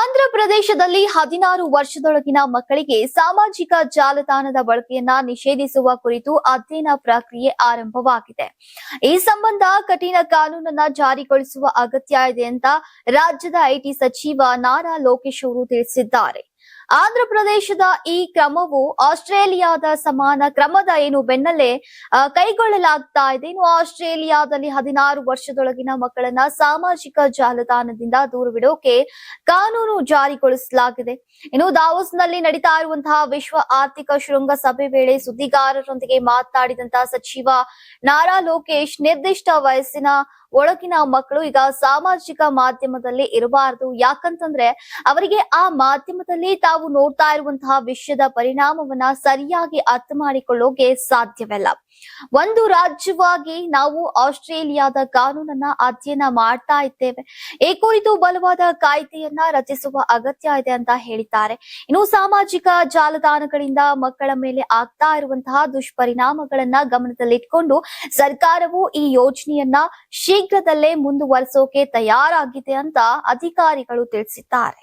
ಆಂಧ್ರ ಪ್ರದೇಶದಲ್ಲಿ ಹದಿನಾರು ವರ್ಷದೊಳಗಿನ ಮಕ್ಕಳಿಗೆ ಸಾಮಾಜಿಕ ಜಾಲತಾಣದ ಬಳಕೆಯನ್ನ ನಿಷೇಧಿಸುವ ಕುರಿತು ಅಧ್ಯಯನ ಪ್ರಕ್ರಿಯೆ ಆರಂಭವಾಗಿದೆ. ಈ ಸಂಬಂಧ ಕಠಿಣ ಕಾನೂನನ್ನ ಜಾರಿಗೊಳಿಸುವ ಅಗತ್ಯ ಇದೆ ಅಂತ ರಾಜ್ಯದ ಐಟಿ ಸಚಿವ ನಾರಾ ಲೋಕೇಶ್ ಅವರು ತಿಳಿಸಿದ್ದಾರೆ. ಆಂಧ್ರ ಪ್ರದೇಶದ ಈ ಕ್ರಮವು ಆಸ್ಟ್ರೇಲಿಯಾದ ಸಮಾನ ಕ್ರಮದ ಏನು ಬೆನ್ನಲ್ಲೇ ಕೈಗೊಳ್ಳಲಾಗ್ತಾ ಇದೆ. ಇನ್ನು ಆಸ್ಟ್ರೇಲಿಯಾದಲ್ಲಿ ಹದಿನಾರು ವರ್ಷದೊಳಗಿನ ಮಕ್ಕಳನ್ನ ಸಾಮಾಜಿಕ ಜಾಲತಾಣದಿಂದ ದೂರವಿಡೋಕೆ ಕಾನೂನು ಜಾರಿಗೊಳಿಸಲಾಗಿದೆ. ಇನ್ನು ದಾವೋಸ್ನಲ್ಲಿ ನಡೀತಾ ಇರುವಂತಹ ವಿಶ್ವ ಆರ್ಥಿಕ ಶೃಂಗಸಭೆ ವೇಳೆ ಸುದ್ದಿಗಾರರೊಂದಿಗೆ ಮಾತನಾಡಿದಂತಹ ಸಚಿವ ನಾರಾ ಲೋಕೇಶ್, ನಿರ್ದಿಷ್ಟ ವಯಸ್ಸಿನ ಒಳಗಿನ ಮಕ್ಕಳು ಈಗ ಸಾಮಾಜಿಕ ಮಾಧ್ಯಮದಲ್ಲಿ ಇರಬಾರದು. ಯಾಕಂತಂದ್ರೆ, ಅವರಿಗೆ ಆ ಮಾಧ್ಯಮದಲ್ಲಿ ತಾವು ನೋಡ್ತಾ ಇರುವಂತಹ ವಿಷಯದ ಪರಿಣಾಮವನ್ನ ಸರಿಯಾಗಿ ಅರ್ಥ ಮಾಡಿಕೊಳ್ಳೋಕೆ ಸಾಧ್ಯವಿಲ್ಲ. ಒಂದು ರಾಜ್ಯವಾಗಿ ನಾವು ಆಸ್ಟ್ರೇಲಿಯಾದ ಕಾನೂನನ್ನ ಅಧ್ಯಯನ ಮಾಡ್ತಾ ಇದ್ದೇವೆ. ಈ ಕುರಿತು ಬಲವಾದ ಕಾಯ್ದೆಯನ್ನ ರಚಿಸುವ ಅಗತ್ಯ ಇದೆ ಅಂತ ಹೇಳಿದ್ದಾರೆ. ಇನ್ನು ಸಾಮಾಜಿಕ ಜಾಲತಾಣಗಳಿಂದ ಮಕ್ಕಳ ಮೇಲೆ ಆಗ್ತಾ ಇರುವಂತಹ ದುಷ್ಪರಿಣಾಮಗಳನ್ನ ಗಮನದಲ್ಲಿಟ್ಕೊಂಡು ಸರ್ಕಾರವು ಈ ಯೋಜನೆಯನ್ನ ಶೀಘ್ರದಲ್ಲೇ ಮುಂದುವರಿಸೋಕೆ ತಯಾರಾಗಿದೆ ಅಂತ ಅಧಿಕಾರಿಗಳು ತಿಳಿಸಿದ್ದಾರೆ.